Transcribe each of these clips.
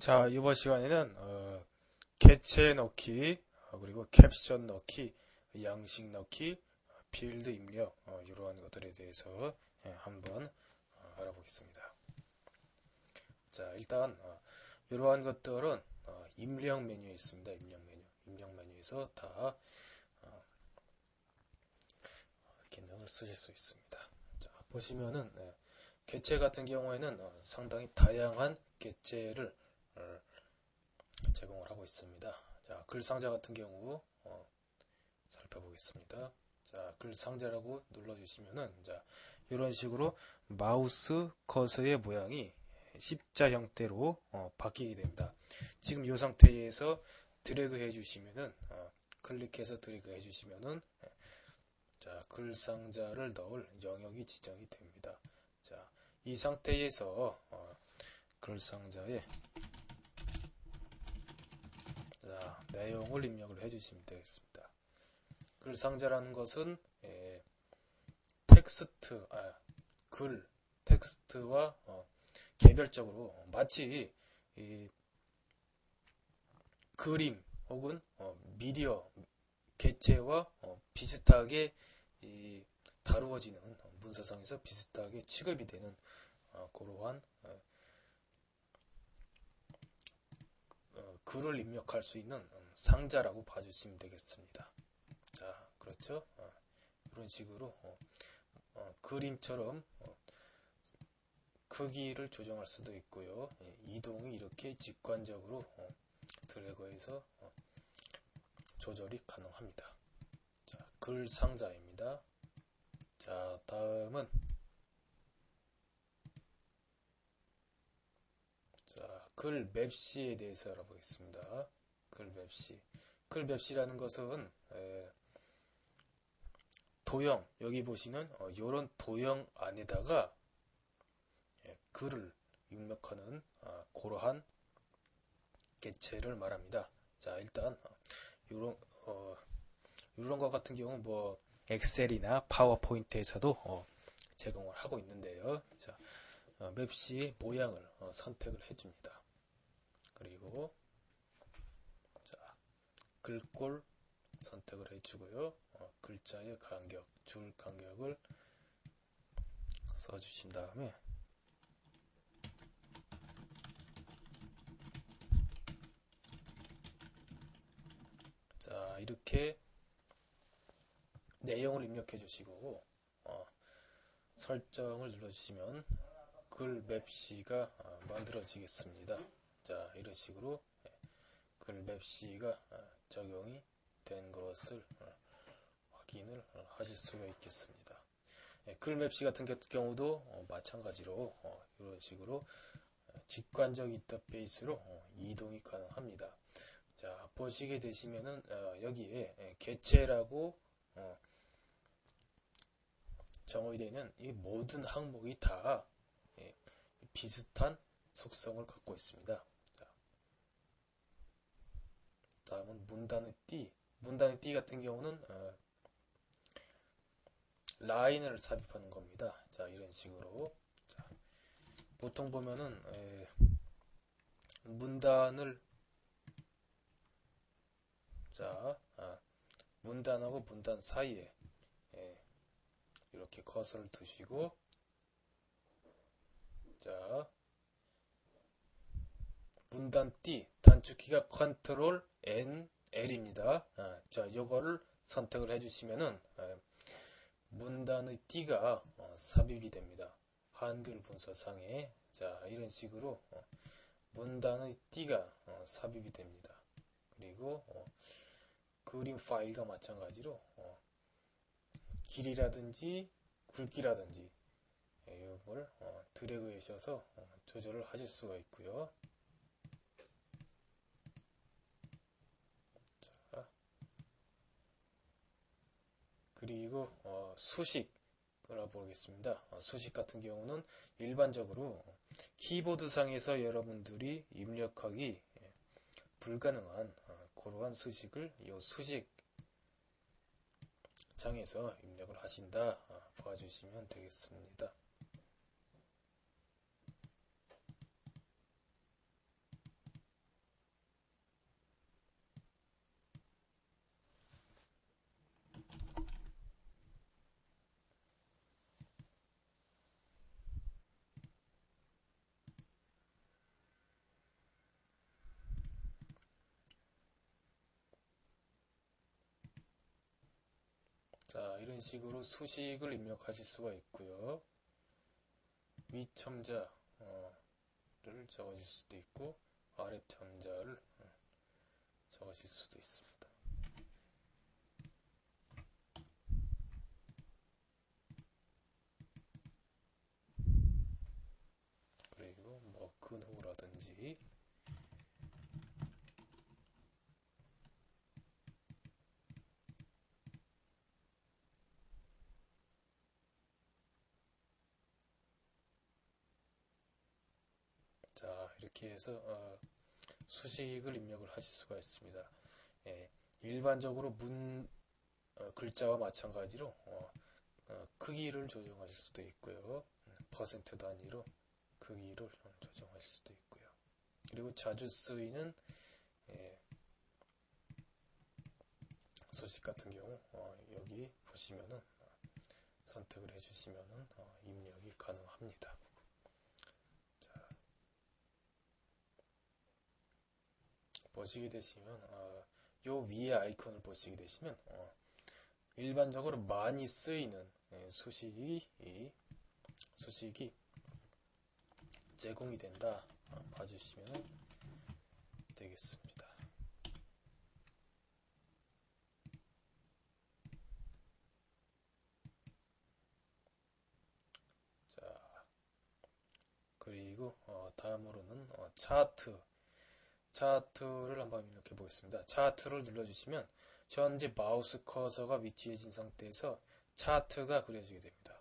자, 이번 시간에는 어, 개체 넣기, 어, 그리고 캡션 넣기, 양식 넣기, 어, 필드 입력 어, 이러한 것들에 대해서 예, 한번 어, 알아보겠습니다. 자, 일단 어, 이러한 것들은 어, 입력 메뉴에 있습니다. 입력 메뉴, 입력 메뉴에서 다 어, 기능을 쓰실 수 있습니다. 자, 보시면은 예, 개체 같은 경우에는 어, 상당히 다양한 개체를 어, 제공을 하고 있습니다. 자, 글 상자 같은 경우 어, 살펴보겠습니다. 자, 글 상자라고 눌러주시면은 자, 이런 식으로 마우스 커서의 모양이 십자 형태로 어, 바뀌게 됩니다. 지금 이 상태에서 드래그 해주시면은 어, 클릭해서 드래그 해주시면은 예, 자, 글 상자를 넣을 영역이 지정이 됩니다. 자, 이 상태에서 어, 글 상자에 자, 내용을 입력을 해주시면 되겠습니다. 글 상자라는 것은 예, 텍스트, 아, 글, 텍스트와 어, 개별적으로 마치 이 그림 혹은 어, 미디어 개체와 어, 비슷하게 이 다루어지는 어, 문서상에서 비슷하게 취급이 되는 어, 그러한 어, 어, 글을 입력할 수 있는 음, 상자라고 봐주시면 되겠습니다. 자, 그렇죠? 어, 이런 식으로 어, 어, 그림처럼 어, 크기를 조정할 수도 있고요. 예, 이동이 이렇게 직관적으로 어, 드래그해서 어, 조절이 가능합니다. 자, 글 상자입니다. 자, 다음은 자, 글 맵시에 대해서 알아보겠습니다. 글 맵시. 글 맵시라는 것은 에, 도형 여기 보시는 어, 이런 도형 안에다가 예, 글을 입력하는 아, 그러한 개체를 말합니다. 자 일단 이런 어, 이런 것 같은 경우 뭐 엑셀이나 파워포인트에서도 어, 제공을 하고 있는데요. 자 어, 맵시 모양을 어, 선택을 해줍니다. 그리고 자 글꼴 선택을 해주고요. 어, 글자의 간격, 줄 간격을 써주신 다음에 자 이렇게 내용을 입력해 주시고 어, 설정을 눌러주시면 글 맵시가 어, 만들어지겠습니다. 자 이런 식으로 예, 글 맵시가 어, 적용이 된 것을 어, 확인을 어, 하실 수가 있겠습니다. 예, 글 맵시 같은 겨- 경우도 어, 마찬가지로 어, 이런 식으로 어, 직관적 인터페이스로 어, 이동이 가능합니다. 자 보시게 되시면은 어, 여기에 예, 개체라고 어, 정의되어 있는 이 모든 항목이 다 예, 비슷한 속성을 갖고 있습니다. 자, 다음은 문단의 띠. 문단의 띠 같은 경우는 어, 라인을 삽입하는 겁니다. 자, 이런 식으로. 자, 보통 보면은 에, 문단을 자, 아, 문단하고 문단 사이에 예, 이렇게 커서를 두시고 자 문단 띠 단축키가 컨트롤 N L입니다. 아, 자 이거를 선택을 해주시면은 예, 문단의 띠가 어, 삽입이 됩니다. 한글 문서상에 자 이런 식으로 어, 문단의 띠가 어, 삽입이 됩니다. 그리고 어, 그림 파일과 마찬가지로 어, 길이라든지 굵기라든지 예, 이걸 어, 드래그 하셔서 어, 조절을 하실 수가 있고요. 그리고 어, 수식을 알아보겠습니다. 어, 수식 같은 경우는 일반적으로 키보드 상에서 여러분들이 입력하기 예, 불가능한 어, 그러한 수식을 이 수식 장에서 입력을 하신다 어, 봐주시면 되겠습니다. 자, 이런 식으로 수식을 입력하실 수가 있고요. 위첨자를 적으실 수도 있고, 아래첨자를 적으실 수도 있습니다. 그리고 뭐 근호라든지 자 이렇게 해서 어, 수식을 입력을 하실 수가 있습니다. 예, 일반적으로 문 어, 글자와 마찬가지로 어, 어, 크기를 조정하실 수도 있고요. 퍼센트 단위로 크기를 조정하실 수도 있고요. 그리고 자주 쓰이는 예, 수식 같은 경우 어, 여기 보시면은 어, 선택을 해주시면은 어, 입력이 가능합니다. 보시게 되시면 어, 요 위에 아이콘을 보시게 되시면 어, 일반적으로 많이 쓰이는 예, 수식이 수식이 제공이 된다 어, 봐주시면 되겠습니다. 자 그리고 어, 다음으로는 어, 차트 차트를 한번 입력해 보겠습니다. 차트를 눌러주시면 현재 마우스 커서가 위치해진 상태에서 차트가 그려지게 됩니다.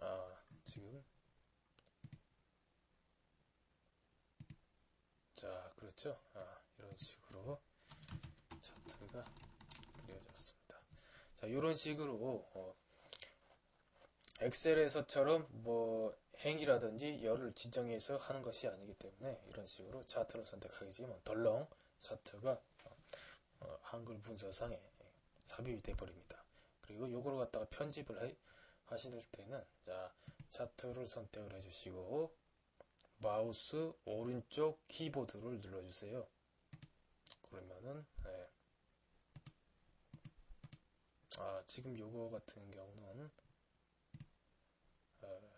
아, 지금 자, 그렇죠? 아, 이런 식으로 차트가 그려졌습니다. 자, 이런 식으로 어, 엑셀에서처럼 뭐 행이라든지 열을 지정해서 하는 것이 아니기 때문에 이런 식으로 차트를 선택하게 되면 덜렁 차트가 어, 어, 한글 문서상에 삽입이 되어 버립니다. 그리고 요거를 갖다가 편집을 해, 하실 때는 자 차트를 선택을 해주시고 마우스 오른쪽 키보드를 눌러주세요. 그러면은 네. 아 지금 요거 같은 경우는 어,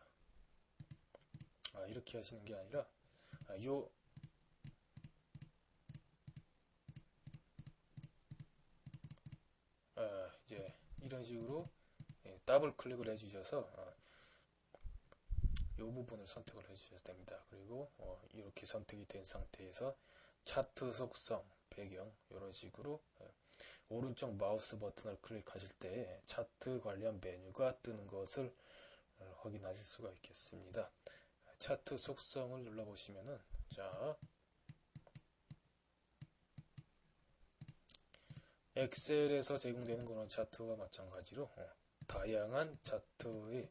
아, 이렇게 하시는 게 아니라 아, 요 아, 이제 이런 식으로 예, 더블 클릭을 해주셔서 어, 이 부분을 선택을 해주셔야 됩니다. 그리고 어, 이렇게 선택이 된 상태에서 차트 속성, 배경 이런 식으로 예, 오른쪽 마우스 버튼을 클릭하실 때 차트 관련 메뉴가 뜨는 것을 어, 확인하실 수가 있겠습니다. 차트 속성을 눌러보시면은 자 엑셀에서 제공되는 그런 차트와 마찬가지로 어, 다양한 차트의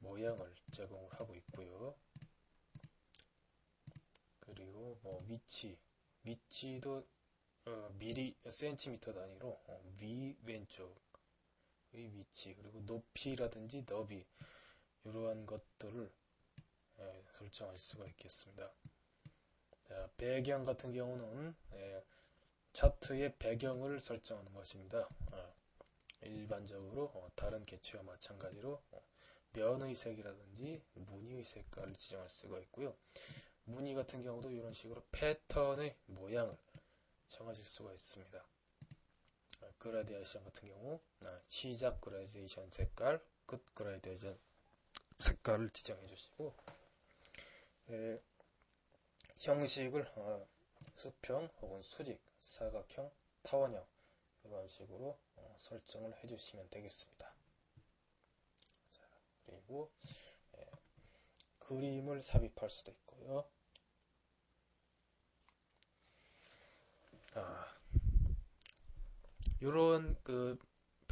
모양을 제공을 하고 있고요. 그리고 뭐 위치, 위치도 어, 미리 센티미터 단위로 어, 위 왼쪽 의 위치 그리고 높이라든지 너비 이러한 것들을 예, 설정할 수가 있겠습니다. 자, 배경 같은 경우는 예, 차트의 배경을 설정하는 것입니다. 어, 일반적으로 어, 다른 개체와 마찬가지로 어, 면의 색이라든지 무늬의 색깔을 지정할 수가 있고요. 무늬 같은 경우도 이런 식으로 패턴의 모양을 정하실 수가 있습니다. 그라데이션 같은 경우 시작 그라데이션 색깔, 끝 그라데이션 색깔을 지정해 주시고 예, 형식을 어, 수평 혹은 수직, 사각형, 타원형 이런 식으로 어, 설정을 해주시면 되겠습니다. 자, 그리고 예, 그림을 삽입할 수도 있고요. 아, 이런 그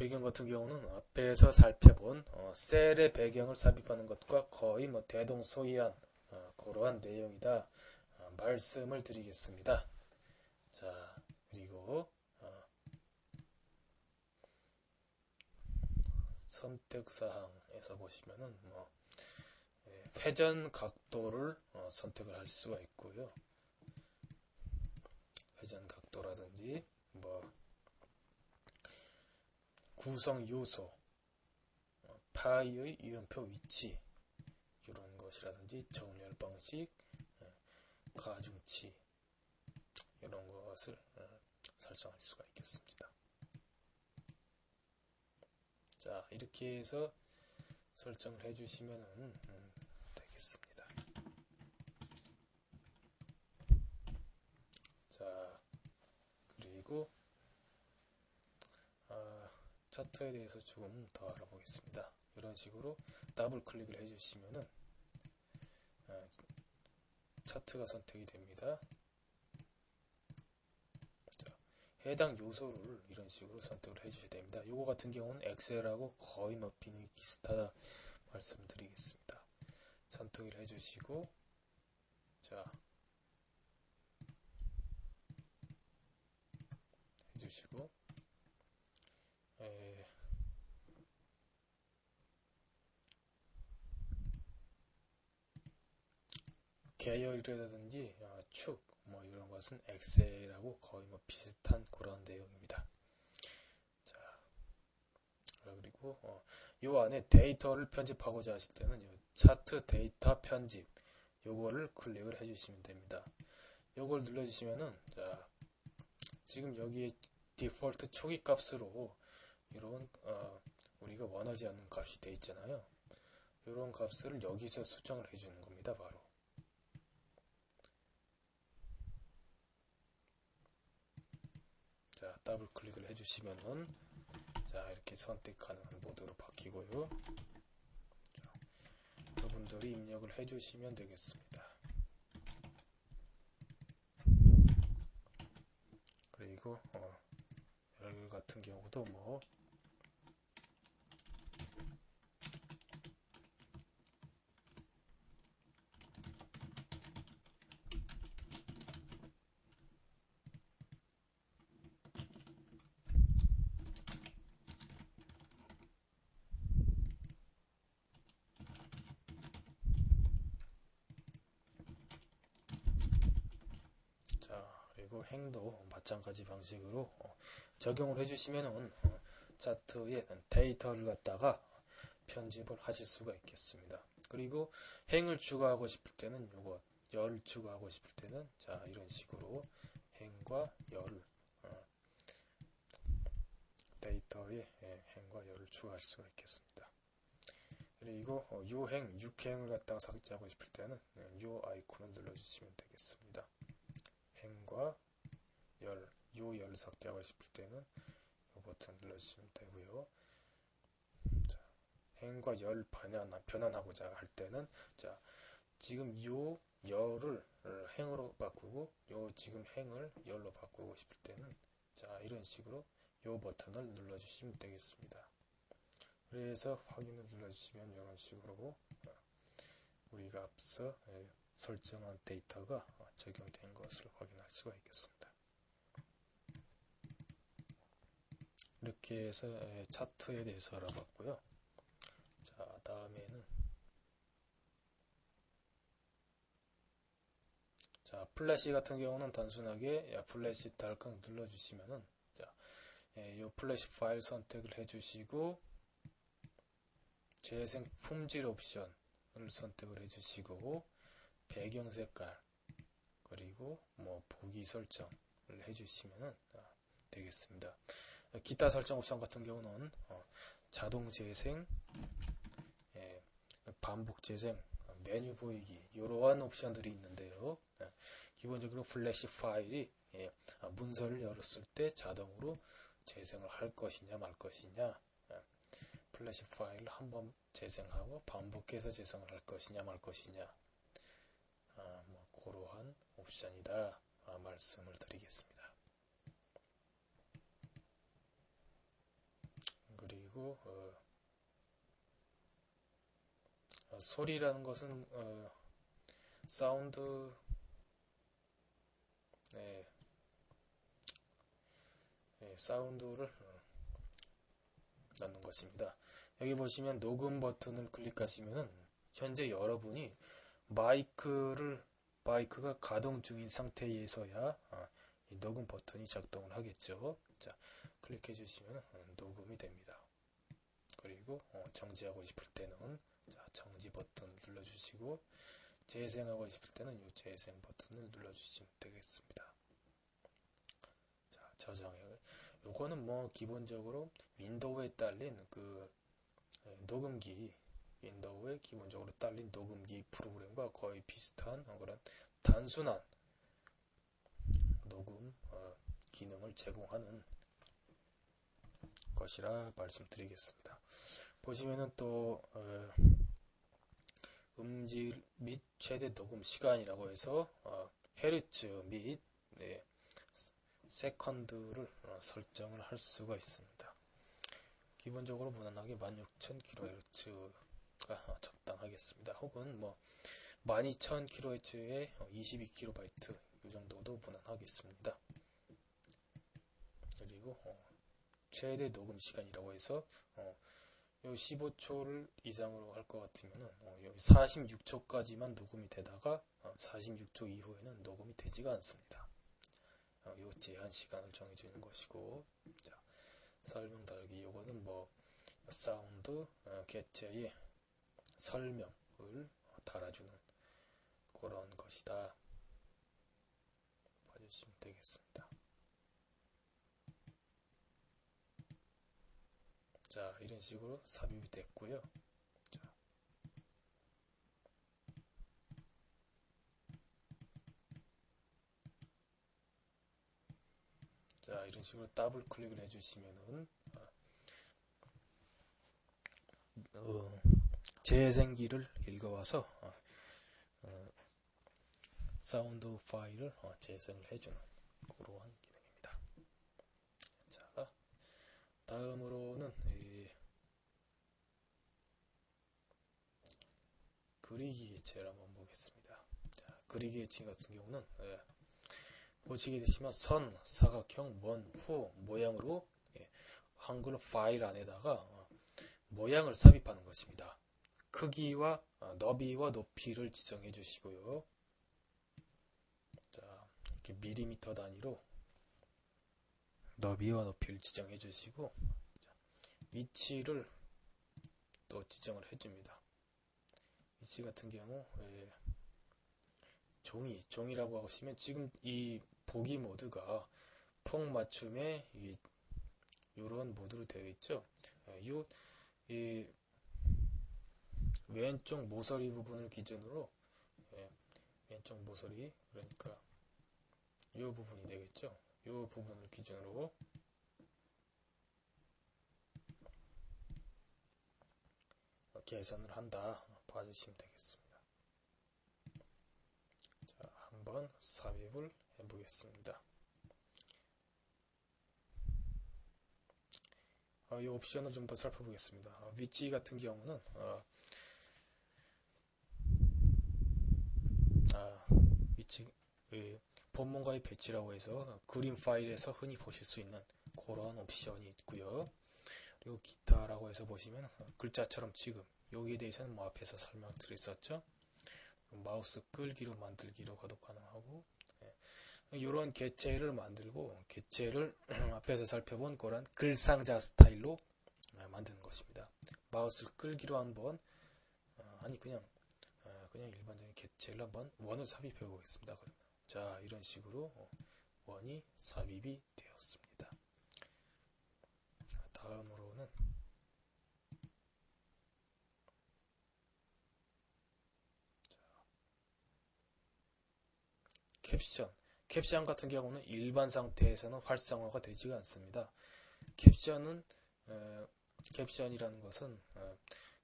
배경 같은 경우는 앞에서 살펴본 어, 셀의 배경을 삽입하는 것과 거의 뭐 대동소이한 어, 그러한 내용이다 어, 말씀을 드리겠습니다. 자 그리고 어, 선택사항에서 보시면은 뭐 예, 회전 각도를 어, 선택을 할 수가 있고요. 회전 각도 속도라든지 뭐 구성 요소, 어, 파이의 이름표 위치 이런 것이라든지 정렬 방식, 예, 가중치 이런 것을 어, 설정할 수가 있겠습니다. 자 이렇게 해서 설정을 해주시면 음, 되겠습니다. 자 그리고 아, 차트에 대해서 조금 더 알아보겠습니다. 이런 식으로 더블 클릭을 해주시면은 아, 차트가 선택이 됩니다. 해당 요소를 이런 식으로 선택을 해주셔야 됩니다. 요거 같은 경우는 엑셀하고 거의 뭐 비슷하다 말씀드리겠습니다. 선택을 해주시고 자 해주시고 에, 계열이라든지 어, 축뭐 이런 것은 엑셀하고 거의 뭐 비슷한 그런 내용입니다. 자, 그리고 어, 이 안에 데이터를 편집하고자 하실 때는 차트 데이터 편집 요거를 클릭을 해주시면 됩니다. 요걸 눌러주시면은 자, 지금 여기에 디폴트 초기 값으로 이런 어, 우리가 원하지 않는 값이 되어 있잖아요. 이런 값을 여기서 수정을 해주는 겁니다. 바로. 자 더블 클릭을 해주시면은 자 이렇게 선택 가능한 모드로 바뀌고요 자, 여러분들이 입력을 해주시면 되겠습니다 그리고 어, 열 같은 경우도 뭐 그리고 행도 마찬가지 방식으로 어, 적용을 해주시면은 어, 차트에 데이터를 갖다가 편집을 하실 수가 있겠습니다. 그리고 행을 추가하고 싶을 때는 요거 열을 추가하고 싶을 때는 자 이런 식으로 행과 열을 어, 데이터에 예, 행과 열을 추가할 수가 있겠습니다. 그리고 요행, 육행을 갖다가 삭제하고 싶을 때는 예, 요 아이콘을 눌러주시면 되겠습니다. 행과 열, 요 열을 삭제하고 싶을 때는 이 버튼 눌러주시면 되고요. 자, 행과 열 변환, 변환하고자 할 때는 자, 지금 요 열을 행으로 바꾸고 요 지금 행을 열로 바꾸고 싶을 때는 자, 이런 식으로 요 버튼을 눌러주시면 되겠습니다. 그래서 확인을 눌러주시면 이런 식으로 우리가 앞서 예, 설정한 데이터가 적용된 것을 확인할 수가 있겠습니다. 이렇게 해서 차트에 대해서 알아봤고요. 자, 다음에는 자, 플래시 같은 경우는 단순하게 플래시 달칵 눌러주시면은 자, 예, 이 플래시 파일 선택을 해주시고 재생 품질 옵션을 선택을 해주시고 배경 색깔 그리고 뭐 보기 설정을 해주시면 되겠습니다. 기타 설정 옵션 같은 경우는 어, 자동 재생, 예, 반복 재생, 메뉴 보이기 이러한 옵션들이 있는데요. 예, 기본적으로 플래시 파일이 예, 문서를 열었을 때 자동으로 재생을 할 것이냐 말 것이냐 예, 플래시 파일을 한번 재생하고 반복해서 재생을 할 것이냐 말 것이냐 그러한 옵션이다 아, 말씀을 드리겠습니다. 그리고 어, 어, 소리라는 것은 어, 사운드 네, 네, 사운드를 어, 넣는 것입니다. 여기 보시면 녹음 버튼을 클릭하시면 현재 여러분이 마이크를 바이크가 가동 중인 상태에서야 어, 이 녹음 버튼이 작동을 하겠죠. 자, 클릭해 주시면 어, 녹음이 됩니다. 그리고 어, 정지하고 싶을 때는 자, 정지 버튼 눌러주시고 재생하고 싶을 때는 이 재생 버튼을 눌러주시면 되겠습니다. 자, 저장해. 요거는 뭐 기본적으로 윈도우에 딸린 그 예, 녹음기 윈도우에 기본적으로 딸린 녹음기 프로그램과 거의 비슷한 그런 단순한 녹음 어, 기능을 제공하는 것이라 말씀드리겠습니다. 보시면은 또 어, 음질 및 최대 녹음 시간이라고 해서 어, 헤르츠 및 네, 세컨드를 어, 설정을 할 수가 있습니다. 기본적으로 무난하게 16,000kHz 가 적당하겠습니다. 혹은 뭐 12,000kHz에 22KB 이 정도도 무난하겠습니다. 그리고 어, 최대 녹음 시간이라고 해서 어, 요 15초를 이상으로 할 것 같으면은 어, 46초까지만 녹음이 되다가 어, 46초 이후에는 녹음이 되지가 않습니다. 어, 요 제한 시간을 정해주는 것이고 자, 설명 달기 요거는 뭐 사운드 어, 개체의 설명을 달아주는 그런 것이다. 봐주시면 되겠습니다. 자, 이런 식으로 삽입이 됐고요. 자, 자, 이런 식으로 더블 클릭을 해주시면은 어, 재생기를 읽어와서 어, 어, 사운드 파일을 어, 재생을 해주는 그러한 기능입니다. 자, 다음으로는 이 그리기 개체를 한번 보겠습니다. 자, 그리기 개체 같은 경우는 예, 보시게 되시면 선, 사각형, 원, 후 모양으로 예, 한글 파일 안에다가 어, 모양을 삽입하는 것입니다. 크기와 어, 너비와 높이를 지정해 주시고요. 자, 이렇게 밀리미터 단위로 너비와 높이를 지정해 주시고 자, 위치를 또 지정을 해 줍니다. 위치 같은 경우 예, 종이 종이라고 하시면 지금 이 보기 모드가 폭 맞춤에 이런 모드로 되어 있죠. 예, 요, 이 왼쪽 모서리 부분을 기준으로 예, 왼쪽 모서리 그러니까 이 부분이 되겠죠. 이 부분을 기준으로 계산을 한다 봐주시면 되겠습니다. 자, 한번 삽입을 해보겠습니다. 이 옵션을 좀 더 살펴보겠습니다. 어, 위치 같은 경우는 어, 아, 위치 본문과의 배치라고 해서 그림 파일에서 흔히 보실 수 있는 그런 옵션이 있고요. 그리고 기타라고 해서 보시면 글자처럼 지금 여기에 대해서는 뭐 앞에서 설명드렸었죠. 마우스 끌기로 만들기로 가도 가능하고 이런 예. 개체를 만들고 개체를 앞에서 살펴본 그런 글상자 스타일로 예, 만드는 것입니다. 마우스를 끌기로 한번 어, 아니 그냥 어, 그냥 일반적인 개체를 한번 원을 삽입해 보겠습니다. 자 이런 식으로 원이 삽입이 되었습니다. 다음으로는 캡션. 캡션 같은 경우는 일반 상태에서는 활성화가 되지가 않습니다. 캡션은 에, 캡션이라는 것은 에,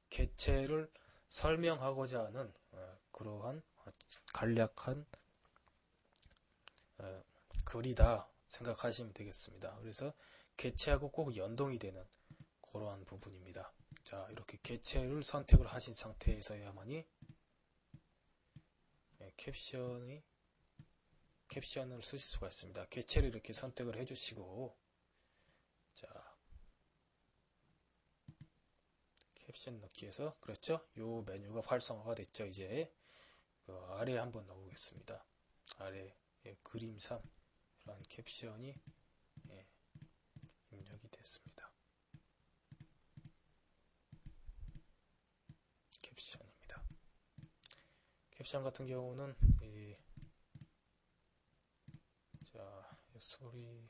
개체를 설명하고자 하는 에, 그러한 간략한 에, 글이다 생각하시면 되겠습니다. 그래서 개체하고 꼭 연동이 되는 그러한 부분입니다. 자 이렇게 개체를 선택을 하신 상태에서야만이 캡션이 캡션을 쓰실 수가 있습니다. 개체를 이렇게 선택을 해주시고 자 캡션 넣기에서 그렇죠? 요 메뉴가 활성화가 됐죠. 이제 그 아래에 한번 넣어보겠습니다. 아래 예, 그림 3 이러한 캡션이 예, 입력이 됐습니다. 캡션입니다. 캡션 같은 경우는 이, 자, 이 소리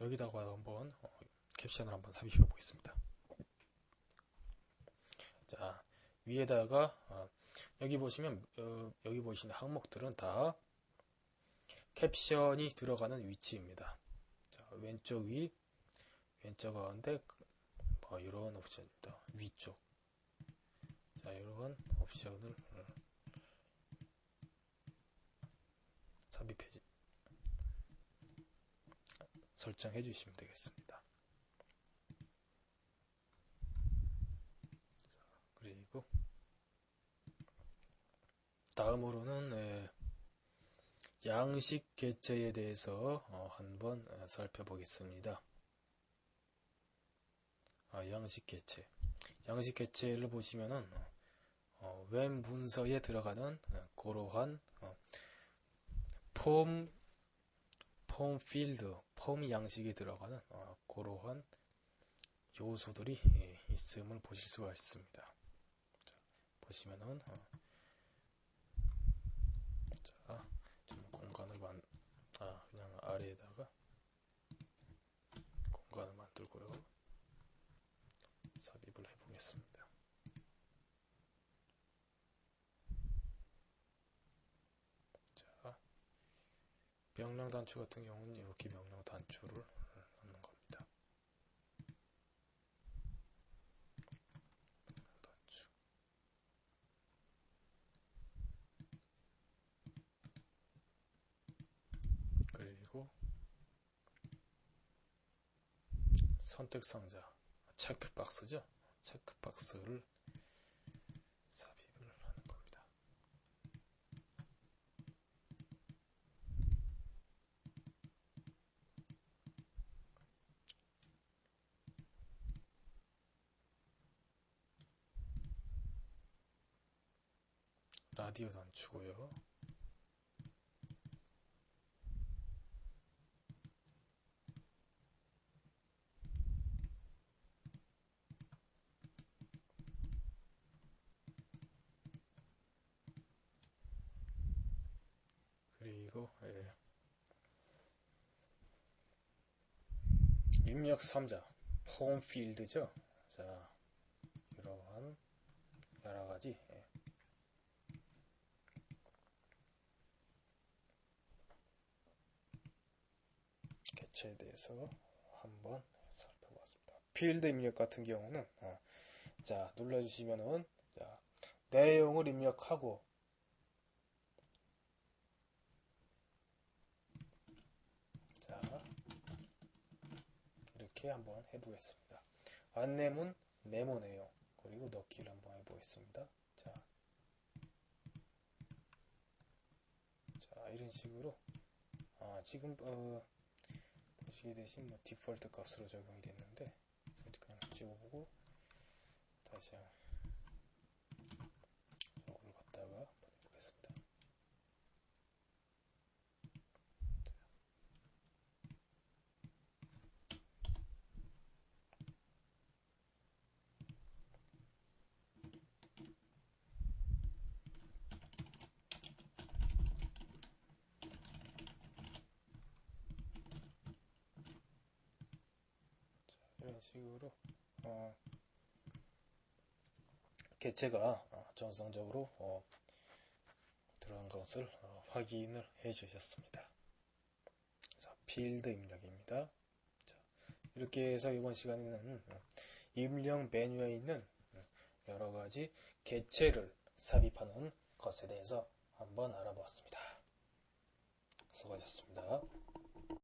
여기다가 한번 어, 캡션을 한번 삽입해 보겠습니다. 자 위에다가 어, 여기 보시면 어, 여기 보시는 항목들은 다 캡션이 들어가는 위치입니다. 자, 왼쪽 위, 왼쪽 가운데 뭐 이런 옵션입니다. 위쪽. 자, 이런 옵션을 어, 삽입해 설정해 주시면 되겠습니다. 그리고 다음으로는 예, 양식 개체에 대해서 어, 한번 어, 살펴보겠습니다. 아, 양식 개체. 양식 개체를 보시면은 어, 웹 문서에 들어가는 어, 어, 폼, 폼 필드, 폼 양식에 들어가는 어, 그러한 요소들이 예, 있음을 보실 수가 있습니다. 자, 보시면은 어, 자, 좀 공간을 만, 아 그냥 아래에다가 공간을 만들고요. 삽입을 해보겠습니다. 자, 명령 단추 같은 경우는 이렇게 명령 단추를 넣는 겁니다. 명령 단추. 그리고 선택 상자 체크박스죠. 체크박스를 삽입을 하는 겁니다. 라디오 단추고요. 그리고 예. 입력 3자 폼 필드죠. 자 이러한 여러 가지 예. 개체에 대해서 한번 살펴봤습니다. 필드 입력 같은 경우는 어, 자 눌러주시면은 자, 내용을 입력하고 자 이렇게 한번 해보겠습니다. 안내문 메모 내용 그리고 넣기를 한번 해보겠습니다. 자, 자 이런 식으로 아, 지금 어, 보시게 되신 뭐 디폴트 값으로 적용이 됐는데 그냥 찍어보고 다시 이걸 갖다가 보내보겠습니다. 이런 식으로 어, 개체가 어, 정상적으로 어, 들어간 것을 어, 확인을 해 주셨습니다. 자, 필드 입력입니다. 자, 이렇게 해서 이번 시간에는 어, 입력 메뉴에 있는 어, 여러 가지 개체를 삽입하는 것에 대해서 한번 알아보았습니다. 수고하셨습니다.